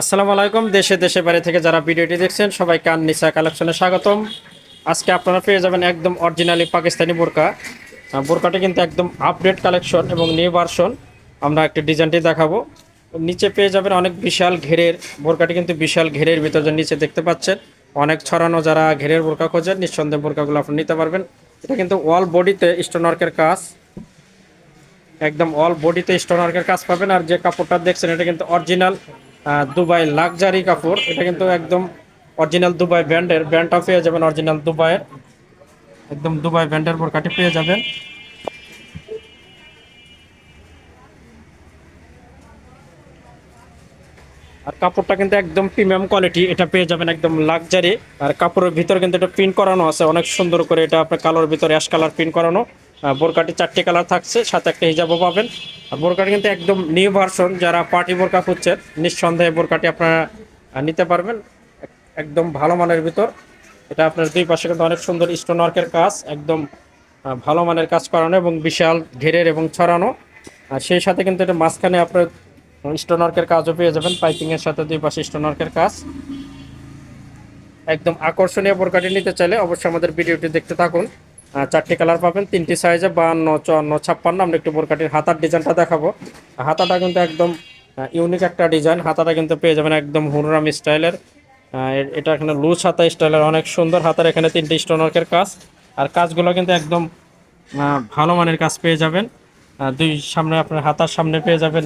আসসালামু আলাইকুম, দেশে দেশে বাইরে থেকে যারা ভিডিওটি দেখছেন, সবাইকে আননিসা কালেকশনে স্বাগতম। আজকে আপনারা পেয়ে যাবেন একদম অরিজিনালি পাকিস্তানি বোরকা। বোরকাটি কিন্তু একদম আপডেট কালেকশন এবং নিউ ভার্সন আমরা একটি ডিজাইনটি দেখাবো। নিচে পেয়ে যাবেন অনেক বিশাল ঘেরের, বোরকাটি কিন্তু বিশাল ঘেরের ভিতরে নিচে দেখতে পাচ্ছেন, অনেক ছড়ানো যারা ঘেরের বোরকা খোঁজেন, নিঃসন্দেহে বোরকাগুলো আপনি নিতে পারবেন। এটা কিন্তু ওয়াল বডিতে স্টোনওয়ার্কের কাজ। একদম অল বডিতে স্টোনওয়ার্কের কাজ পাবেন। আর যে কাপড়টা দেখছেন, এটা কিন্তু অরিজিনাল দুবাই লাক্সারি কাপড়। এটা কিন্তু একদম অরিজিনাল দুবাই ব্র্যান্ডের ব্র্যান্ডটা পেয়ে যাবেন অরিজিনাল দুবাইয়ের। একদম দুবাই ব্র্যান্ডের বোরকাটি পেয়ে যাবেন। আর কাপড়টা কিন্তু একদম প্রিমিয়াম কোয়ালিটি এটা পেয়ে যাবেন একদম লাক্সারি। আর কাপড়ের ভিতরে কিন্তু এটা প্রিন্ট করানো আছে। অনেক সুন্দর করে এটা আপনার কালোর ভিতরে অ্যাশ কালার প্রিন্ট করানো। বোরকাটি চারটি কালার থাকছে, সাথে একটা হিজাবও পাবেন। আর বোরকাটি কিন্তু একদম নিউ ভার্সন যারা পার্টি বোরকা খুঁজছেন, নিঃসন্দেহে বোরকাটি আপনারা নিতে পারবেন। একদম ভালো মানের ভিতর। এটা আপনার দুই পাশে কিন্তু অনেক সুন্দর স্টোন ওয়ার্কের কাজ, একদম ভালো মানের কাজ করানো এবং বিশাল ঘেরের এবং ছড়ানো। আর সেই সাথে কিন্তু এটা মাঝখানে আপনার স্টোন ওয়ার্কের কাজও পেয়ে যাবেন পাইপিং এর সাথে দুই পাশে স্টোন ওয়ার্কের কাজ। একদম আকর্ষণীয় বোরকাটি নিতে চাইলে অবশ্যই আমাদের ভিডিওটি দেখতে থাকুন। চারটি কালার পাবেন, তিনটি সাইজে বান্ন চুয়ান্ন, ছাপ্পান্ন। আমরা একটু বোরকাটির হাতার ডিজাইনটা দেখাবো। হাতাটা কিন্তু একদম ইউনিক একটা ডিজাইন হাতাটা কিন্তু পেয়ে যাবেন একদম হুররাম স্টাইলের। এটা এখানে লুজ হাতা স্টাইলের অনেক সুন্দর হাতার এখানে তিনটি স্টোন ওয়ার্কের কাজ। আর কাজগুলো কিন্তু একদম ভালো মানের কাজ পেয়ে যাবেন। দুই সামনে আপনার হাতার সামনে পেয়ে যাবেন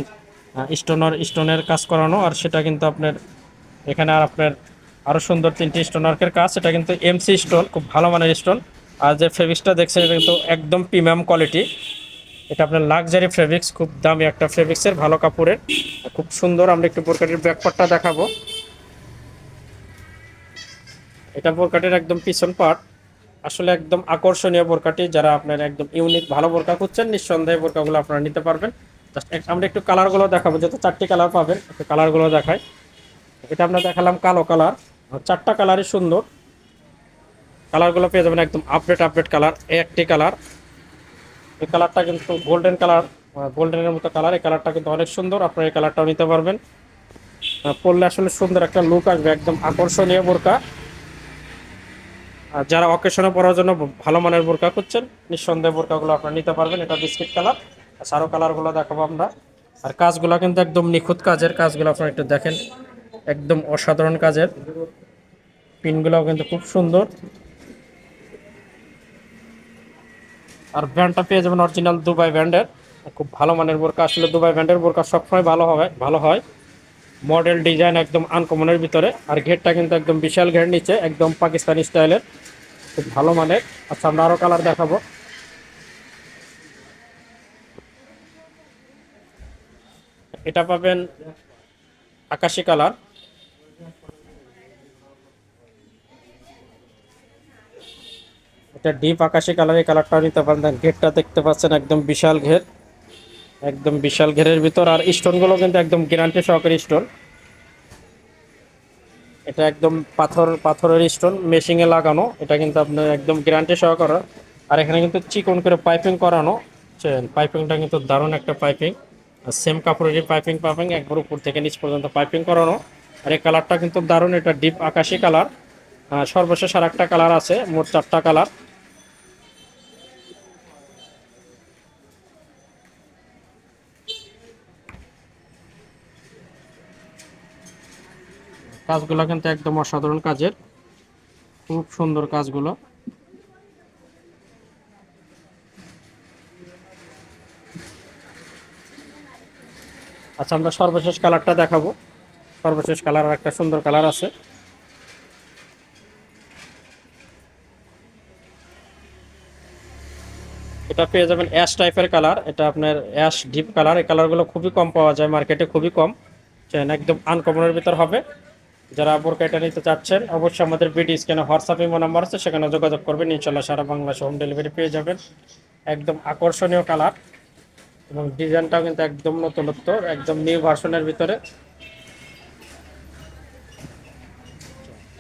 স্টোনার স্টোনের কাজ করানো। আর সেটা কিন্তু আপনার, এখানে আর আপনার আরও সুন্দর তিনটি স্টোন ওয়ার্কের কাজ। এটা কিন্তু এমসি স্টোন খুব ভালো মানের স্টোন আর যে ফেব্রিক্সটা দেখছেন, এটা কিন্তু একদম প্রিমিয়াম কোয়ালিটি এটা আপনার লাক্সারি ফেব্রিক্স খুব দামি একটা ফেব্রিক্সের ভালো কাপড়ের। খুব সুন্দর, আমরা একটু বোরকাটির ব্যাকপার্টটা দেখাবো। এটা বোরকাটির একদম পিছন পার্ট আসলে একদম আকর্ষণীয় বোরকাটি যারা আপনার একদম ইউনিক ভালো বোরকা খুঁজছেন, নিঃসন্দেহে বোরকাগুলো আপনারা নিতে পারবেন। আমরা একটু কালারগুলো দেখাবো, যেহেতু চারটি কালার পাবেন, একটু কালারগুলো দেখাই। এটা আমরা দেখালাম কালো কালার চারটা কালারই সুন্দর। কালারগুলো পেয়ে যাবেন একদম আপডেট আপডেট কালার একটি কালার এই কালারটা কিন্তু গোল্ডেন কালার গোল্ডেনের মতো কালার এই কালারটা কিন্তু অনেক সুন্দর, আপনারা এই কালারটাও নিতে পারবেন। পরলে আসলে সুন্দর একটা লুক আসবে, একদম আকর্ষণীয় বোরকা। আর যারা অকেশনে পরার জন্য ভালো মানের বোরকা করছেন নিঃসন্দেহে বোরকাগুলো আপনারা নিতে পারবেন। এটা বিস্কিট কালার আর আরও কালারগুলো দেখাবো আমরা। আর কাজগুলো কিন্তু একদম নিখুঁত কাজের কাজগুলো আপনারা একটু দেখেন। একদম অসাধারণ কাজের। পিনগুলোও কিন্তু খুব সুন্দর। আর ব্র্যান্ডটা পেয়ে যাবেন অরিজিনাল দুবাই ব্র্যান্ডের খুব ভালো মানের বোরকা আসলে দুবাই ব্র্যান্ডের বোরকা সবসময় ভালো হবে, ভালো হয়। মডেল ডিজাইন একদম আনকমনের ভিতরে। আর ঘেরটা কিন্তু একদম বিশাল ঘের নিচে, একদম পাকিস্তানি স্টাইলের। খুব ভালো মানের। আচ্ছা আমরা আরও কালার দেখাবো। এটা পাবেন আকাশি কালার এটা ডিপ আকাশি কালার এই কালারটা নিতে পারেন। ঘেরটা দেখতে পাচ্ছেন একদম বিশাল ঘের। একদম বিশাল ঘেরের ভিতর। আর স্টোনগুলো কিন্তু একদম গ্যারান্টি সহকারী স্টোন এটা একদম পাথর, পাথরের স্টোন মেশিংয়ে লাগানো। এটা কিন্তু আপনার একদম গ্যারান্টি সহকারে। আর এখানে কিন্তু চিকন করে পাইপিং করানো। পাইপিংটা কিন্তু দারুণ একটা পাইপিং সেম কাপড়েরই পাইপিং পাইপিং একবার উপর থেকে নিচ পর্যন্ত পাইপিং করানো। আর এই কালারটা কিন্তু দারুণ এটা ডিপ আকাশি কালার সর্বশেষ আর একটা কালার আছে, মোট চারটা কালার কাজগুলো কিন্তু একদম অসাধারণ কাজের। খুব সুন্দর কাজগুলো। আচ্ছা আমরা সর্বশেষ কালারটা দেখাবো। সর্বশেষ কালার একটা সুন্দর কালার আছে। এটা পেয়ে যাবেন অ্যাশ টাইপের কালার। এটা আপনার অ্যাশ ডিপ কালার। এই কালারগুলো খুবই কম পাওয়া যায়, মার্কেটে খুবই কম। একদম আনকমনের ভিতর হবে। যারা বোরকা এটা নিতে চাচ্ছেন, অবশ্যই আমাদের বিডি স্ক্যানে হোয়াটসঅ্যাপ ইমো নাম্বার আছে, সেখানে যোগাযোগ করবেন। ইনশাল্লাহ সারা বাংলাদেশে হোম ডেলিভারি পেয়ে যাবেন। একদম আকর্ষণীয় কালার এবং ডিজাইনটাও কিন্তু একদম নতুনত্ব, একদম নিউ ভার্সনের ভিতরে।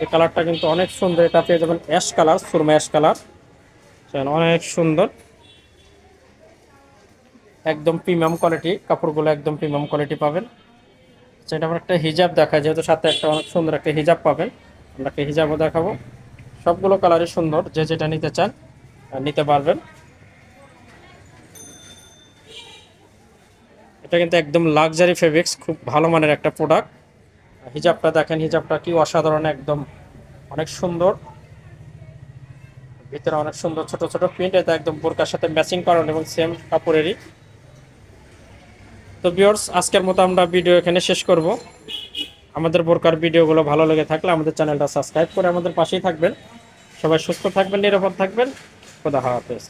এই কালারটা কিন্তু অনেক সুন্দর, এটা পেয়ে যাবেন অ্যাশ কালার সুরমা অ্যাশ কালার অনেক সুন্দর। একদম প্রিমিয়াম কোয়ালিটি কাপড়গুলো একদম প্রিমিয়াম কোয়ালিটি পাবেন। সেটা আমরা একটা হিজাব দেখা যেহেতু সাথে একটা অনেক সুন্দর একটা হিজাব পাবেন। আমরা একটা হিজাবও দেখাবো। সবগুলো কালারই সুন্দর, যে যেটা নিতে চান নিতে পারবেন। এটা কিন্তু একদম লাক্সারি ফেব্রিক্স খুব ভালো মানের একটা প্রোডাক্ট হিজাবটা দেখেন, হিজাবটা কি অসাধারণ, একদম অনেক সুন্দর। ভিতরে অনেক সুন্দর ছোট ছোট প্রিন্ট এটা একদম বোরকার সাথে ম্যাচিং করানো এবং সেম কাপড়েরই। তো বিয়ার্স আজকের মতো আমরা ভিডিও এখানে শেষ করব। আমাদের বোরকার ভিডিওগুলো ভালো লেগে থাকলে আমাদের চ্যানেলটা সাবস্ক্রাইব করে আমাদের পাশেই থাকবেন। সবাই সুস্থ থাকবেন, নিরাপদ থাকবেন। খোদা হাফেজ।